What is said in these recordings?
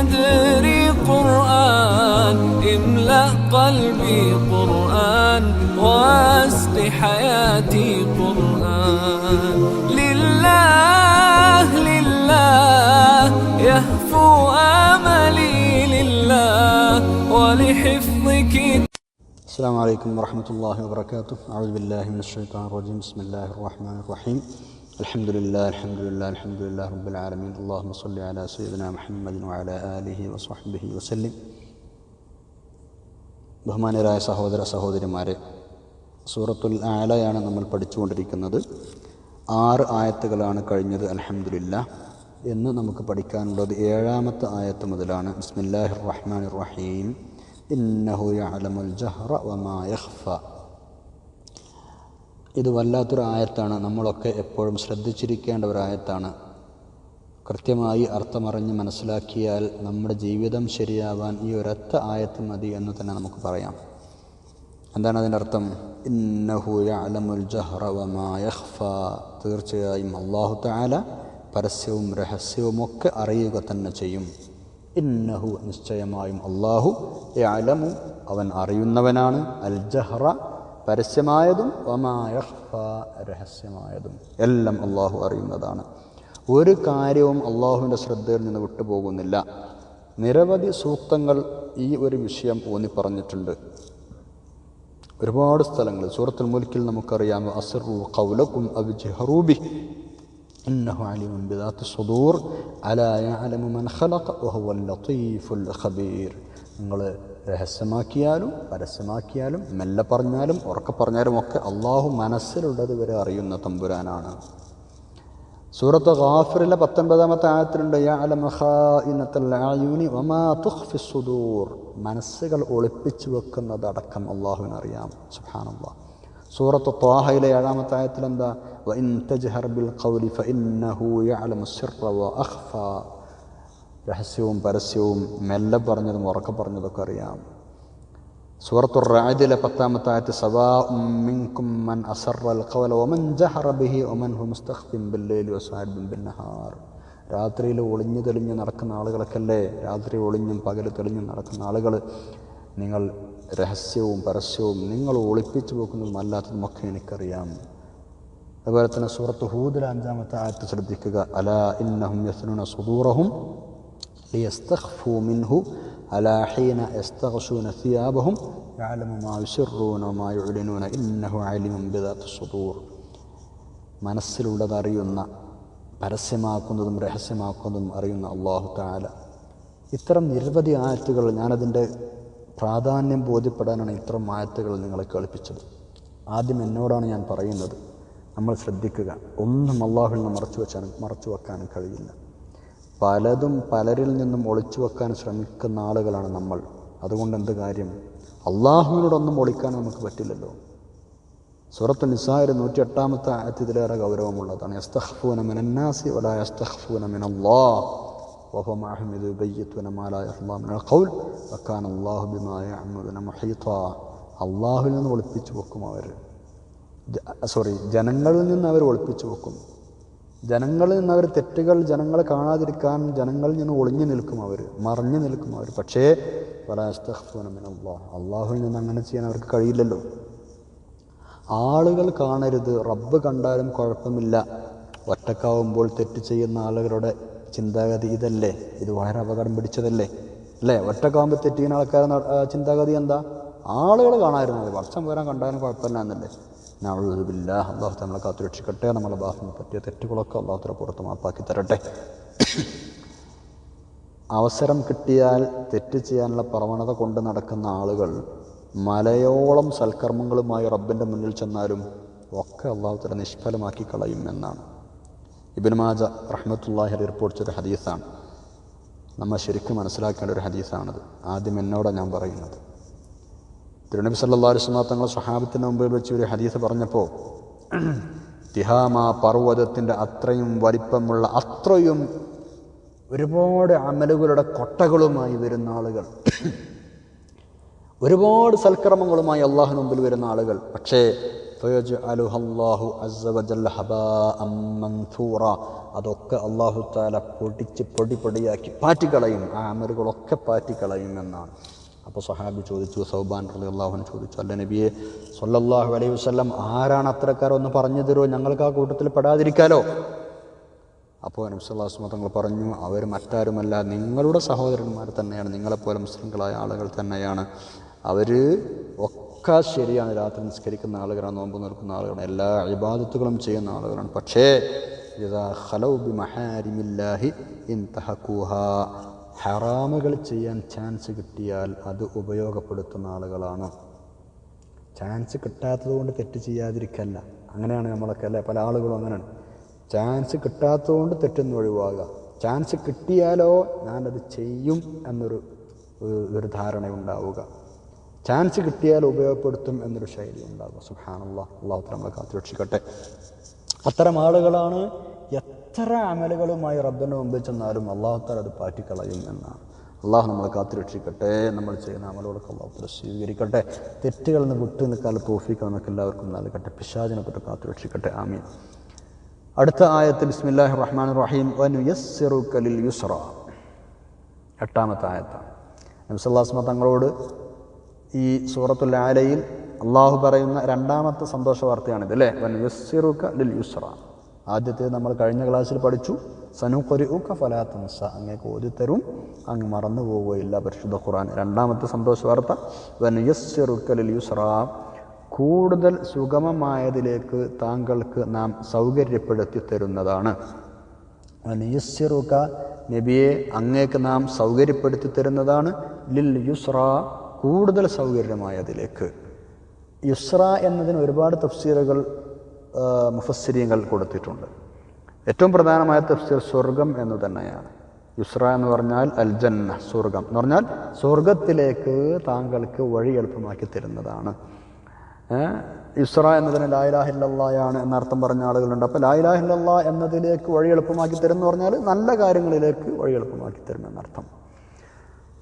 صدري قرآن املأ قلبي قرآن واسق حياتي قرآن. لله لله يهفو آملي لله ولحفظ كتاب السلام عليكم ورحمة الله وبركاته. أعوذ بالله من الشيطان الرجيم. بسم الله الرحمن الرحيم. الحمد لله الحمد لله الحمد لله رب العالمين اللهم صل على سيدنا محمد وعلى آله وصحبه وسلم ബഹുമാനരായ സഹോദര സഹോദരിമാരെ സൂറത്തുൽ ആലയാണ് നമ്മൾ പഠിച്ചുകൊണ്ടിരിക്കുന്നത് ആറ് ആയത്തുകളാണ് കഴിഞ്ഞത് അൽഹംദുലില്ല എന്ന് നമുക്ക് പഠിക്കാനുള്ളത് ഏഴാമത്തെ ആയത്ത് മുതലാണ് ബിസ്മില്ലാഹിർ റഹ്മാനിർ റഹീം ഇന്നഹു യഅലമുൽ ജഹ്റ വമാ യഖ്ഫ ഇത് വല്ലാത്തൊരു ആയത്താണ്. നമ്മളൊക്കെ എപ്പോഴും ശ്രദ്ധിച്ചിരിക്കേണ്ട ഒരു ആയത്താണ് കൃത്യമായി അർത്ഥമറിഞ്ഞ് മനസ്സിലാക്കിയാൽ നമ്മുടെ ജീവിതം ശരിയാവാൻ ഈ ഒരൊറ്റ ആയത്ത് മതി എന്ന് തന്നെ നമുക്ക് പറയാം. എന്താണ് അതിന്റെ അർത്ഥം? ഇന്നഹു യഅലമുൽ ജഹ്റ വമാ യഖ്ഫ. തീർച്ചയായും അള്ളാഹു താല പരസ്യവും രഹസ്യവുമൊക്കെ അറിയുക തന്നെ ചെയ്യും. ഇന്നഹു നിശ്ചയമായും അള്ളാഹു അലമു അവൻ അറിയുന്നവനാണ്. അൽ ജഹ്റ പരസ്യമായതും വമാ യഖ്ഫ രഹസ്യമായതും. എല്ലാം അള്ളാഹു അറിയുന്നതാണ്. ഒരു കാര്യവും അള്ളാഹുവിന്റെ ശ്രദ്ധയിൽ നിന്ന് വിട്ടുപോകുന്നില്ല. നിരവധി സൂക്തങ്ങൾ ഈ ഒരു വിഷയം ഊന്നി പറഞ്ഞിട്ടുണ്ട് ഒരുപാട് സ്ഥലങ്ങൾ. സൂറത്തുൽ മുൽക്കിൽ നമുക്കറിയാം അസറു കൗലക്കും അബ്ജഹറൂബി ഇന്നഹു സുദൂർ. അലാ മൻ ഖലഖ നിങ്ങൾ രഹസ്യമാക്കിയാലും പരസ്യമാക്കിയാലും മെല്ലെ പറഞ്ഞാലും ഉറക്കെ പറഞ്ഞാലും ഒക്കെ അള്ളാഹു മനസ്സിലുള്ളത് വരെ അറിയുന്ന തമ്പുരാനാണ്. സൂറത്ത് ഗാഫിറിലെ പത്തൊൻപതാമത്തെ ആയത്തിലുണ്ട് സുദൂർ മനസ്സുകൾ ഒളിപ്പിച്ചു വെക്കുന്നതടക്കം അള്ളാഹുവിന് അറിയാം സുബ്ഹാനല്ലാഹ് സൂറത്ത് ത്വാഹയിലെ ഏഴാമത്തെ ആയത്തിൽ രഹസ്യവും പരസ്യവും മെല്ലെ പറഞ്ഞതും ഉറക്കെ പറഞ്ഞതൊക്കെ അറിയാം. സൂറത്തുർ റാജിലെ പത്താമത്തെ ആയത്ത് സവാ മൻ അസറൽ വസാഹിബിൻ ബിന്നഹാർ. രാത്രിയിൽ ഒളിഞ്ഞു തെളിഞ്ഞ് നടക്കുന്ന ആളുകളൊക്കെയല്ലേ? രാത്രി ഒളിഞ്ഞും പകൽ തെളിഞ്ഞും നടക്കുന്ന ആളുകൾ നിങ്ങൾ രഹസ്യവും പരസ്യവും നിങ്ങൾ ഒളിപ്പിച്ചു പോക്കുന്നതും അല്ലാത്തതുമൊക്കെ എനിക്കറിയാം. അതുപോലെ തന്നെ സൂറത്ത് ഹൂദിലെ അഞ്ചാമത്തെ ആയത്ത് ശ്രദ്ധിക്കുക. അല ഇന്നഹും യസ്നുന സുദൂറഹും ലിയസ്തഖ്ഫു മിൻഹു അലാ ഹീന യസ്തഗ്ശൂന സിയാബഹും യഅലമു മാ യുസിറൂന വമാ യുഅ്ലിനൂന ഇന്നഹു അലിമുൻ ബിദാത്തി സുദൂർ മനസ്സിലുള്ളത് അറിയുന്ന പരസ്യമാക്കുന്നതും രഹസ്യമാക്കുന്നതും അറിയുന്ന അള്ളാഹു താല ഇത്തരം നിരവധി ആയത്തുകൾ ഞാനതിന്റെ പ്രാധാന്യം ബോധ്യപ്പെടാനാണ് ഇത്തരം ആയത്തുകൾ നിങ്ങളെ കേൾപ്പിച്ചത്. ആദ്യം എന്നോടാണ് ഞാൻ പറയുന്നത്. നമ്മൾ ശ്രദ്ധിക്കുക. ഒന്നും അള്ളാഹുവിനെ മറച്ചു വെച്ചാനും മറച്ചു വെക്കാനും കഴിയില്ല. പലതും പലരിൽ നിന്നും ഒളിച്ചു വെക്കാൻ ശ്രമിക്കുന്ന ആളുകളാണ് നമ്മൾ അതുകൊണ്ട് എന്ത് കാര്യം അള്ളാഹുവിനോടൊന്നും ഒളിക്കാൻ നമുക്ക് പറ്റില്ലല്ലോ സൂറത്ത് നിസായുടെ നൂറ്റി എട്ടാമത്തെ ആയത്ത് ഇതിലേറെ ഗൗരവമുള്ളതാണ് യസ്തഖ്ഫൂന മിനന്നാസി വലാ യസ്തഖ്ഫൂന മിനല്ലാഹ് وهو معهم إذ يبيتون ما لا يرضى من القول وكان الله بما يعملون محيطا അള്ളാഹുവിൽ നിന്ന് ഒളിപ്പിച്ചു വെക്കും അവർ സോറി ജനങ്ങളിൽ നിന്ന് അവർ ഒളിപ്പിച്ചു വെക്കും ജനങ്ങളിൽ നിന്ന് അവർ തെറ്റുകൾ ജനങ്ങളെ കാണാതിരിക്കാൻ ജനങ്ങളിൽ നിന്ന് ഒളിഞ്ഞു നിൽക്കും അവർ മറിഞ്ഞു നിൽക്കും അവർ. പക്ഷേ അള്ളാഹുവിൽ നിന്ന് അങ്ങനെ ചെയ്യാൻ അവർക്ക് കഴിയില്ലല്ലോ. ആളുകൾ കാണരുത് റബ്ബ് കണ്ടാലും കുഴപ്പമില്ല. ഒറ്റക്കാവുമ്പോൾ തെറ്റ് ചെയ്യുന്ന ആളുകളുടെ ചിന്താഗതി ഇതല്ലേ? ഇത് വളരെ അപകടം പിടിച്ചതല്ലേ? അല്ലേ? ഒറ്റക്കാവുമ്പോൾ തെറ്റ് ചെയ്യുന്ന ആൾക്കാരുടെ ചിന്താഗതി എന്താ? ആളുകൾ കാണാതിരുന്നത് വർഷം വരാൻ കണ്ടാലും കുഴപ്പമില്ല എന്നല്ലേ? നഴുതുമില്ല അള്ളാഹു നമ്മളെ കാത്തു രക്ഷിക്കട്ടെ. നമ്മളെ ഭാഗത്ത് പറ്റിയ തെറ്റുകളൊക്കെ അള്ളാഹുത്തിനെ പുറത്ത് മാപ്പാക്കി തരട്ടെ. അവസരം കിട്ടിയാൽ തെറ്റ് ചെയ്യാനുള്ള പ്രവണത കൊണ്ട് നടക്കുന്ന ആളുകൾ മലയോളം സൽക്കർമ്മങ്ങളുമായി റബ്ബിന്റെ മുന്നിൽ ചെന്നാലും ഒക്കെ അള്ളാഹുത്തല നിഷ്ഫലമാക്കി കളയും എന്നാണ്. ഇബിൻ മാജ റഹ്മത്തുല്ലാഹി റിപ്പോർട്ട് ചെയ്ത ഹദീസാണ്. നമ്മൾ ശരിക്കും മനസ്സിലാക്കേണ്ട ഒരു ഹദീസാണത്. ആദ്യം എന്നോടാണ് ഞാൻ പറയുന്നത്. തിരുനബി സല്ലാ അലുസ്ലാ തങ്ങൾ സ്വഹാബത്തിന് മുമ്പിൽ വെച്ച് ഒരു ഹദീസ് പറഞ്ഞപ്പോൾ തിഹാമ പർവതത്തിന്റെ അത്രയും വലിപ്പമുള്ള അത്രയും ഒരുപാട് അമലുകളുടെ കൊട്ടകളുമായി വരുന്ന ആളുകൾ. ഒരുപാട് സൽക്രമങ്ങളുമായി അള്ളാഹു മുമ്പിൽ വരുന്ന ആളുകൾ. പക്ഷേ അതൊക്കെ അള്ളാഹു താല പൊടിച്ച് പൊടി പൊടിയാക്കി പാറ്റിക്കളയും. ആ അമലുകളൊക്കെ പാറ്റിക്കളയും എന്നാണ്. അപ്പോൾ സഹാബി ചോദിച്ചു സൗബാൻ റലി അള്ളാഹുവിനെ ചോദിച്ചു അല്ല നബിയെ സൊല്ലാഹു അലൈഹി വസ്ലം ആരാണ് അത്രക്കാരൊന്ന് പറഞ്ഞു തരുമോ? ഞങ്ങൾക്ക് ആ കൂട്ടത്തിൽ പെടാതിരിക്കാലോ? അപ്പോൾ നബ്സല്ലാസ്മ തങ്ങൾ പറഞ്ഞു അവർ മറ്റാരുമല്ല നിങ്ങളുടെ സഹോദരന്മാർ തന്നെയാണ് നിങ്ങളെപ്പോലെ മുസ്ലിങ്ങളായ ആളുകൾ തന്നെയാണ്. അവർ ഒക്കെ ശരിയാണ് രാത്രി നിസ്കരിക്കുന്ന ആളുകളാണ് നോമ്പ് നിൽക്കുന്ന ആളുകളാണ് എല്ലാ അഭിബാധത്തുകളും ചെയ്യുന്ന ആളുകളാണ്. പക്ഷേ ഹലൗ ബി മഹാരിമില്ലാഹി ഇൻ തഹക്കൂഹ. ഹറാമുകൾ ചെയ്യാൻ ചാൻസ് കിട്ടിയാൽ അത് ഉപയോഗപ്പെടുത്തുന്ന ആളുകളാണ്. ചാൻസ് കിട്ടാത്തത് കൊണ്ട് തെറ്റ് ചെയ്യാതിരിക്കല്ല. അങ്ങനെയാണ് നമ്മളൊക്കെ അല്ലേ? പല ആളുകളും അങ്ങനെയാണ്. ചാൻസ് കിട്ടാത്തതുകൊണ്ട് തെറ്റൊന്നും ഒഴിവാകുക ചാൻസ് കിട്ടിയാലോ ഞാനത് ചെയ്യും എന്നൊരു ഒരു- ധാരണ ഉണ്ടാവുക. ചാൻസ് കിട്ടിയാൽ ഉപയോഗപ്പെടുത്തും എന്നൊരു ശൈലി ഉണ്ടാകുക സുഹാനുള്ള അള്ളാഹു നമ്മളെ കാത്തുരക്ഷിക്കട്ടെ. അത്തരം ആളുകളാണ് എത്ര അമലുകളുമായി റബ്ബിന്റെ മുമ്പിൽ ചെന്നാലും അള്ളാഹുത്താൽ അത് പാറ്റിക്കളയും എന്നാണ്. അള്ളാഹു നമ്മളെ കാത്തുരക്ഷിക്കട്ടെ നമ്മൾ ചെയ്യുന്ന അമലുകളൊക്കെ അള്ളാഹുത്തല സ്വീകരിക്കട്ടെ. തെറ്റുകളിൽ നിന്ന് വിട്ടു നിൽക്കാൻ തോഫിക്ക് നമുക്ക് എല്ലാവർക്കും നൽകട്ടെ പിശാചിനെ പറ്റി കാത്തുരക്ഷിക്കട്ടെ ആമീൻ. അടുത്ത ആയത്ത് ബിസ്മില്ലാഹി റഹ്മാൻ റഹീം. ലിൽ യുസ്ര എട്ടാമത്തെ ആയത്താണ്. നബ്സല്ലാസ്മ തങ്ങളോട് ഈ സൂറത്തുൽ ആലയിൽ അള്ളാഹു പറയുന്ന രണ്ടാമത്തെ സന്തോഷ വാർത്തയാണിത് അല്ലേ? വൻ യുസ്സിറുക ലിൽ യുസ്ര ആദ്യത്തെ നമ്മൾ കഴിഞ്ഞ ക്ലാസ്സിൽ പഠിച്ചു. സനുക്കൊരു ഉക്ക ഫലാത്തൻസ അങ്ങേക്ക് ഓതിത്തരും. അങ്ങ് മറന്നു പോവുകയില്ല പരിശുദ്ധ ഖുറാൻ രണ്ടാമത്തെ സന്തോഷ വാർത്ത. വൻ യുസ്സിറുക ലിൽ യുസ്ര കൂടുതൽ സുഗമമായതിലേക്ക് താങ്കൾക്ക് നാം സൗകര്യപ്പെടുത്തി തരുന്നതാണ്. നിയസ്സിറുക നബിയെ അങ്ങേക്ക് നാം സൗകര്യപ്പെടുത്തി തരുന്നതാണ്. ലിൽ യുസ്ര കൂടുതൽ സൗകര്യമായതിലേക്ക്. യുസ്ര എന്നതിന് ഒരുപാട് തഫ്സീറുകൾ മുഫസ്സിരിയങ്ങൾ കൊടുത്തിട്ടുണ്ട്. ഏറ്റവും പ്രധാനമായ തഫ്സീർ സ്വർഗം എന്ന് തന്നെയാണ്. യുസ്ര എന്ന് പറഞ്ഞാൽ അൽ ജന്ന സ്വർഗം എന്ന് പറഞ്ഞാൽ സ്വർഗത്തിലേക്ക് താങ്കൾക്ക് വഴി എളുപ്പമാക്കി തരുന്നതാണ്. ഇസ്ര എന്നതിന് ലായിലാഹില്ലയാണ് എന്നർത്ഥം പറഞ്ഞ ആളുകളുണ്ട്. അപ്പോൾ ലായിലാഹില്ല എന്നതിലേക്ക് വഴി എളുപ്പമാക്കി തരും എന്ന് പറഞ്ഞാൽ നല്ല കാര്യങ്ങളിലേക്ക് വഴി എളുപ്പമാക്കി തരും എന്നർത്ഥം.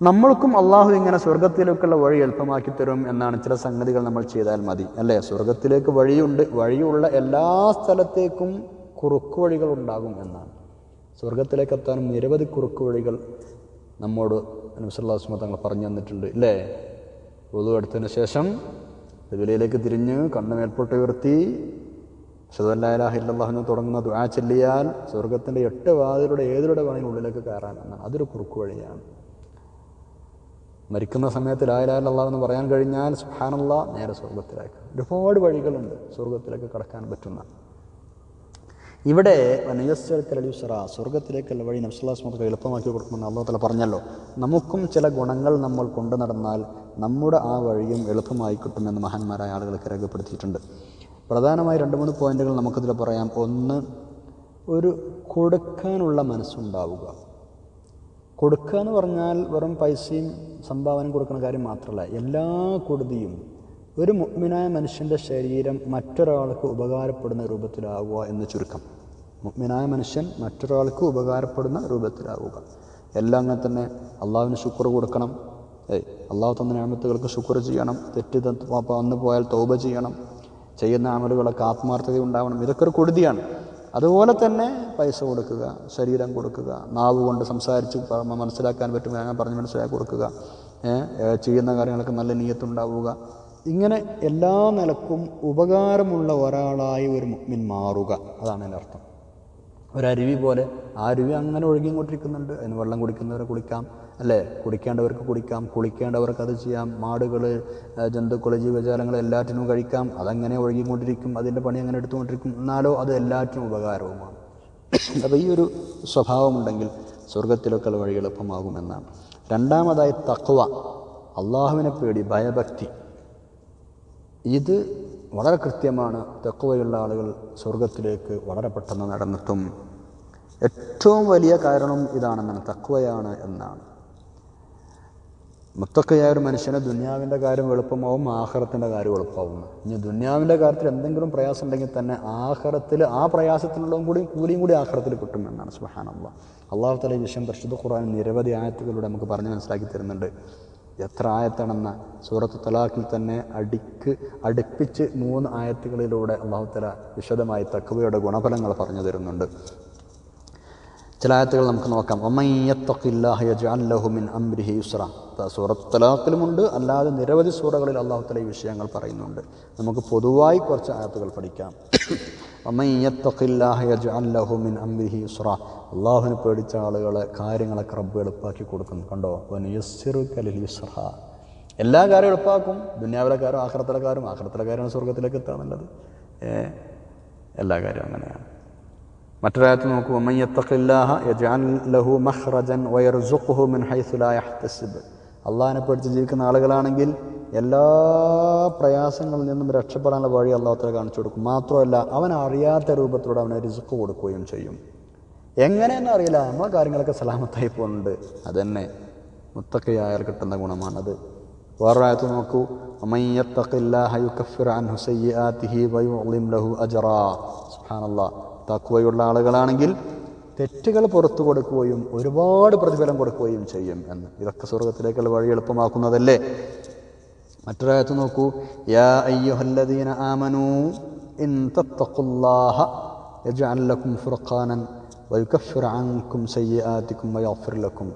നമ്മൾക്കും അള്ളാഹു ഇങ്ങനെ സ്വർഗത്തിലേക്കുള്ള വഴി എളുപ്പമാക്കി തരും എന്നാണ് ചില സംഗതികൾ നമ്മൾ ചെയ്താൽ മതി. അല്ലേ? സ്വർഗത്തിലേക്ക് വഴിയുണ്ട്. വഴിയുള്ള എല്ലാ സ്ഥലത്തേക്കും കുറുക്കു വഴികൾ ഉണ്ടാകും എന്നാണ്. സ്വർഗത്തിലേക്ക് എത്താനും നിരവധി കുറുക്കു വഴികൾ നമ്മോട് നബ്സല്ലാസ്മ തങ്ങൾ പറഞ്ഞു തന്നിട്ടുണ്ട്. ഇല്ലേ? പൊതു എടുത്തതിന് ശേഷം വിലയിലേക്ക് തിരിഞ്ഞ് കണ്ണ് മേൽപോട്ട് ഉയർത്തി ഷതല്ലാഹില്ലാഹെന്ന് തുടങ്ങുന്ന ദുആ ചെല്ലിയാൽ സ്വർഗത്തിന്റെ എട്ട് വാതിലൂടെ ഏതിലൂടെ വേണമെങ്കിലും ഉള്ളിലേക്ക് കയറാൻ എന്നാണ്. അതൊരു കുറുക്കു വഴിയാണ്. മരിക്കുന്ന സമയത്ത് ലായിലാഹ് എന്ന് പറയാൻ കഴിഞ്ഞാൽ സുഹാനുള്ള നേരെ സ്വർഗത്തിലേക്ക് ഒരുപാട് വഴികളുണ്ട് സ്വർഗത്തിലേക്ക് കടക്കാൻ പറ്റുന്ന. ഇവിടെ വനയസ്വരത്തിലുസറ സ്വർഗത്തിലേക്കുള്ള വഴി നബ്സുല്ലാസ്മത്ത് എളുപ്പമാക്കി കൊടുക്കുമെന്ന് അള്ളാഹത്തല പറഞ്ഞല്ലോ. നമുക്കും ചില ഗുണങ്ങൾ നമ്മൾ കൊണ്ടു നടന്നാൽ നമ്മുടെ ആ വഴിയും എളുപ്പമായി കിട്ടുമെന്ന് മഹാന്മാരായ ആളുകൾക്ക് രേഖപ്പെടുത്തിയിട്ടുണ്ട്. പ്രധാനമായി രണ്ട് മൂന്ന് പോയിന്റുകൾ നമുക്കിതിൽ പറയാം. ഒന്ന് ഒരു കൊടുക്കാനുള്ള മനസ്സുണ്ടാവുക. കൊടുക്കുക എന്ന് പറഞ്ഞാൽ വെറും പൈസയും സംഭാവനയും കൊടുക്കുന്ന കാര്യം മാത്രമല്ല എല്ലാ കൊടുതിയും ഒരു മുഗ്മിനായ മനുഷ്യന്റെ ശരീരം മറ്റൊരാൾക്ക് ഉപകാരപ്പെടുന്ന രൂപത്തിലാവുക എന്ന് ചുരുക്കം. മുഗ്മിനായ മനുഷ്യൻ മറ്റൊരാൾക്ക് ഉപകാരപ്പെടുന്ന രൂപത്തിലാവുക. എല്ലാം അങ്ങനെ തന്നെ അള്ളാഹുവിന് ശുക്ർ കൊടുക്കണം. ഏയ് അള്ളാഹു തന്ന ഞാമത്തുകൾക്ക് ശുക്ർ ചെയ്യണം. തെറ്റ് വന്നു പോയാൽ തൗബ ചെയ്യണം. ചെയ്യുന്ന അമലുകളൊക്കെ ആത്മാർത്ഥത ഉണ്ടാവണം ഇതൊക്കെ ഒരു കൊടുതിയാണ് അതുപോലെ തന്നെ പൈസ കൊടുക്കുക ശരീരം കൊടുക്കുക നാവ് കൊണ്ട് സംസാരിച്ച് മനസ്സിലാക്കാൻ പറ്റും അങ്ങനെ പറഞ്ഞ് മനസ്സിലാക്കി കൊടുക്കുക ചെയ്യുന്ന കാര്യങ്ങൾക്ക് നല്ല നീയത്തുണ്ടാവുക. ഇങ്ങനെ എല്ലാ നിലക്കും ഉപകാരമുള്ള ഒരാളായി ഒരു മുഗ്മിൻ മാറുക. അതാണ് എന്റെ അർത്ഥം ഒരരുവി പോലെ ആ അരുവി അങ്ങനെ ഒഴുകിക്കൊണ്ടിരിക്കുന്നുണ്ട് അതിന് വെള്ളം കുടിക്കുന്നവരെ കുളിക്കാം. അല്ലേ? കുടിക്കേണ്ടവർക്ക് കുടിക്കാം കുളിക്കേണ്ടവർക്ക് അത് ചെയ്യാം. മാടുകൾ ജന്തുക്കൾ ജീവജാലങ്ങൾ എല്ലാറ്റിനും കഴിക്കാം. അതങ്ങനെ ഒഴുകിക്കൊണ്ടിരിക്കും അതിന്റെ പണി അങ്ങനെ എടുത്തുകൊണ്ടിരിക്കും. എന്നാലോ അത് എല്ലാറ്റിനും ഉപകാരവുമാണ്. അപ്പോൾ ഈ ഒരു സ്വഭാവമുണ്ടെങ്കിൽ സ്വർഗത്തിലൊക്കെ വഴി എളുപ്പമാകുമെന്നാണ് രണ്ടാമതായി തക്വ. അള്ളാഹുവിനെ പേടി ഭയഭക്തി. ഇത് വളരെ കൃത്യമാണ് തെക്കുവയുള്ള ആളുകൾ സ്വർഗത്തിലേക്ക് വളരെ പെട്ടെന്ന് നടന്നെത്തും. ഏറ്റവും വലിയ കാരണം ഇതാണെന്നാണ്. തക്കുവയാണ് എന്നാണ്. മുത്തക്കയായ ഒരു മനുഷ്യന് ദുന്യാവിന്റെ കാര്യം എളുപ്പമാവും ആഹാരത്തിന്റെ കാര്യം എളുപ്പമാവും. ഇനി ദുന്യാവിന്റെ കാര്യത്തിൽ എന്തെങ്കിലും പ്രയാസം ഉണ്ടെങ്കിൽ തന്നെ ആഹാരത്തിൽ ആ പ്രയാസത്തിനുള്ളതും കൂടി കൂലിയും കൂടി ആഹാരത്തിൽ കിട്ടും എന്നാണ്. സുബഹാനുള്ള അള്ളാഹു തല വിഷയം പരിശുദ്ധ ഖുറാൻ നിരവധി ആയത്തുകളിലൂടെ നമുക്ക് പറഞ്ഞ് മനസ്സിലാക്കി തരുന്നുണ്ട്. എത്ര ആയത്താണെന്ന സൂറത്ത് തലാഖിൽ തന്നെ അടിക്ക് അടുപ്പിച്ച് മൂന്ന് ആയത്തുകളിലൂടെ അള്ളാഹുത്തല തല വിശദമായി തക്കവയുടെ ഗുണഫലങ്ങൾ പറഞ്ഞു തരുന്നുണ്ട്. ചില ആയത്തുകൾ നമുക്ക് നോക്കാം. മിൻ അംരിഹി യുസ്ര സൂറത്ത് തലാഖിലുമുണ്ട്. അല്ലാതെ നിരവധി സൂറകളിൽ അള്ളാഹുത്തല തല ഈ വിഷയങ്ങൾ പറയുന്നുണ്ട്. നമുക്ക് പൊതുവായി കുറച്ച് ആയത്തുകൾ പഠിക്കാം. ഒമയ്യത്തഖില്ലാഹ യജ്അൽ ലഹു മിൻ അംരിഹി യുസ്ര അള്ളാഹുവിനെ പേടിച്ച ആളുകൾ കാര്യങ്ങളൊക്കെ റബ്ബ് എളുപ്പാക്കി കൊടുക്കുന്നു. കണ്ടോ? വനിയസ്സിറു കലിൽ യുസ്ര എല്ലാ കാര്യവും എളുപ്പാക്കും. ദുന്യാവിലെ കാരും ആഖിറത്തിലെ കാരും ആഖിറത്തിലെ കാര്യമാണ് സ്വർഗത്തിലേക്ക് എത്താൻ നല്ലത്. എല്ലാ കാര്യവും അങ്ങനെയാണ്. മറ്റൊരാത്ത് നോക്കൂ. ഒമയ്യത്തഖില്ലാഹ യജാൻ ലഹു മഖ്റജൻ വയർസുഖുഹു മിൻ ഹൈസു ലാ യഹ്തസിബ്. അള്ളാഹിനെ പേടിച്ച് ജീവിക്കുന്ന ആളുകളാണെങ്കിൽ എല്ലാ പ്രയാസങ്ങളിൽ നിന്നും രക്ഷപ്പെടാനുള്ള വഴി അള്ളാഹുത്തല കാണിച്ചു കൊടുക്കും. മാത്രമല്ല അവൻ അറിയാത്ത രൂപത്തിലൂടെ അവനെ റിസ്ക് കൊടുക്കുകയും ചെയ്യും. എങ്ങനെയെന്ന് അറിയില്ല. നമ്മളെ കാര്യങ്ങളൊക്കെ സലാമത്തായി പോകുന്നുണ്ട്. അതന്നെ. മുത്തക്കയായാൽ കിട്ടുന്ന ഗുണമാണത്. വേറൊരായത്ത് നോക്കൂ. തക്വയുള്ള ആളുകളാണെങ്കിൽ തെറ്റുകൾ പുറത്തു കൊടുക്കുകയും ഒരുപാട് പ്രതിഫലം കൊടുക്കുകയും ചെയ്യും എന്ന്. ഇതൊക്കെ സ്വർഗത്തിലേക്കുള്ള വഴി എളുപ്പമാക്കുന്നതല്ലേ? മറ്റൊരാഴത്ത് നോക്കൂ. യാ അയ്യുഹല്ലദീന ആമനു ഇൻ തത്തഖുല്ലാഹ യജ്അൽ ഫുർഖാനൻ വയുകഫിർ അൻകും സയ്യിആതികും വയഗ്ഫിർ ലക്കും.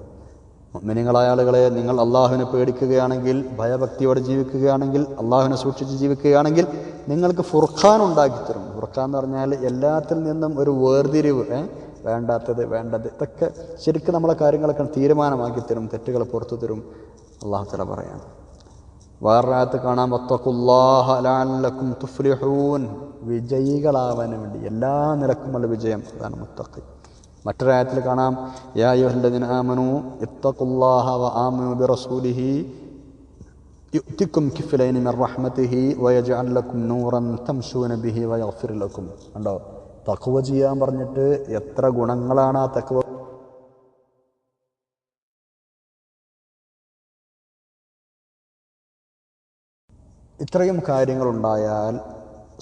മുഅ്മിനീങ്ങളായ ആളുകളെ നിങ്ങൾ അള്ളാഹുവിനെ പേടിക്കുകയാണെങ്കിൽ ഭയഭക്തിയോടെ ജീവിക്കുകയാണെങ്കിൽ അള്ളാഹുവിനെ സൂക്ഷിച്ച് ജീവിക്കുകയാണെങ്കിൽ നിങ്ങൾക്ക് ഫുർഖാൻ ഉണ്ടാക്കി തരും ഫുർഖാൻ എന്ന് പറഞ്ഞാൽ എല്ലാത്തിൽ നിന്നും ഒരു വേർതിരിവ്? വേണ്ടാത്തത് വേണ്ടത്. ഇതൊക്കെ ശരിക്കും നമ്മളെ കാര്യങ്ങളൊക്കെ തീരുമാനമാക്കി തരും തെറ്റുകൾ പുറത്തു തരും. അള്ളാഹു തല പറയാം. വേറൊരാത്ത് കാണാം വത്തഖുല്ലാഹ ലഅല്ലക്കും തുഫ്ലിഹൂൻ. വിജയികളാവാൻ വേണ്ടി എല്ലാ നിലക്കുമുള്ള വിജയം അതാണ് മുത്തക്ക് മറ്റൊരായത്തിൽ കാണാം യാ അയ്യുഹല്ലദീന ആമനു ഇത്തഖുല്ലാഹ വ ആമിനു യുഅ്തിക്കും കിഫ്ലൈനി വയജ്അൽ ലക്കും നൂറൻ തംശൂന ബിഹി വയഗ്ഫിർ ലക്കും. കണ്ടോ? തഖ്വ ചെയ്യാൻ പറഞ്ഞിട്ട് എത്ര ഗുണങ്ങളാണ് ആ തക്കുവ ഇത്രയും കാര്യങ്ങളുണ്ടായാൽ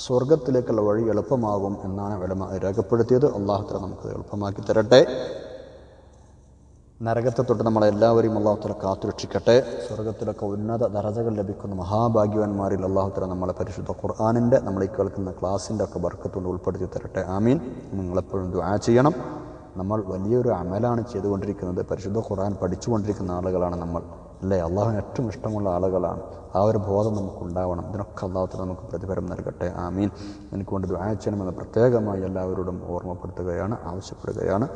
സ്വർഗത്തിലേക്കുള്ള വഴി എളുപ്പമാകും എന്നാണ് രേഖപ്പെടുത്തിയത്. അള്ളാഹുത്തല നമുക്ക് എളുപ്പമാക്കി തരട്ടെ. നരകത്തെ തൊട്ട് നമ്മളെല്ലാവരെയും അള്ളാഹുത്തല കാത്തുരക്ഷിക്കട്ടെ. സ്വർഗത്തിലൊക്കെ ഉന്നത ദറജകൾ ലഭിക്കുന്ന മഹാഭാഗ്യവാന്മാരിൽ അള്ളാഹുത്തല നമ്മളെ പരിശുദ്ധ ഖുർആാനിന്റെ നമ്മൾ ഈ കേൾക്കുന്ന ക്ലാസ്സിന്റെ ഒക്കെ വർക്കത്തുകൊണ്ട് ഉൾപ്പെടുത്തി തരട്ടെ. ആമീൻ. നിങ്ങളെപ്പോഴും ദുആ ചെയ്യണം. നമ്മൾ വലിയൊരു അമലാണ് ചെയ്തുകൊണ്ടിരിക്കുന്നത്. പരിശുദ്ധ ഖുർആൻ പഠിച്ചുകൊണ്ടിരിക്കുന്ന ആളുകളാണ് നമ്മൾ. അല്ലേ? അള്ളാഹുവിന് ഏറ്റവും ഇഷ്ടമുള്ള ആളുകളാണ്. ആ ഒരു ബോധം നമുക്കുണ്ടാവണം. ഇതിനൊക്കെ അള്ളാഹുത്തല നമുക്ക് പ്രതിഫലം നൽകട്ടെ. ആമീൻ. എനിക്ക് കൊണ്ട് ദുആ ചെയ്യണമെന്ന് പ്രത്യേകമായി എല്ലാവരോടും ഓർമ്മപ്പെടുത്തുകയാണ് ആവശ്യപ്പെടുകയാണ്.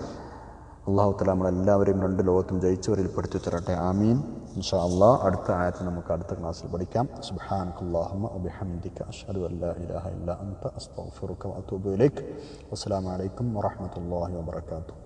അള്ളാഹു തല നമ്മളെല്ലാവരെയും രണ്ട് ലോകത്തും ജയിച്ചവരിൽ പെടുത്തി തരട്ടെ ആമീൻ. ഇൻഷാ അള്ളാ അടുത്ത ആയത്ത് നമുക്ക് അടുത്ത ക്ലാസ്സിൽ പഠിക്കാം. സുബാൻ വബിഹംദിക അഷ്ഹദു അല്ലാ ഇലാഹ ഇല്ല അസ്തഗ്ഫിറുക വസ്സലാമു അലൈക്കും വറഹ്മത്തുള്ളാഹി വബറകാതുഹു.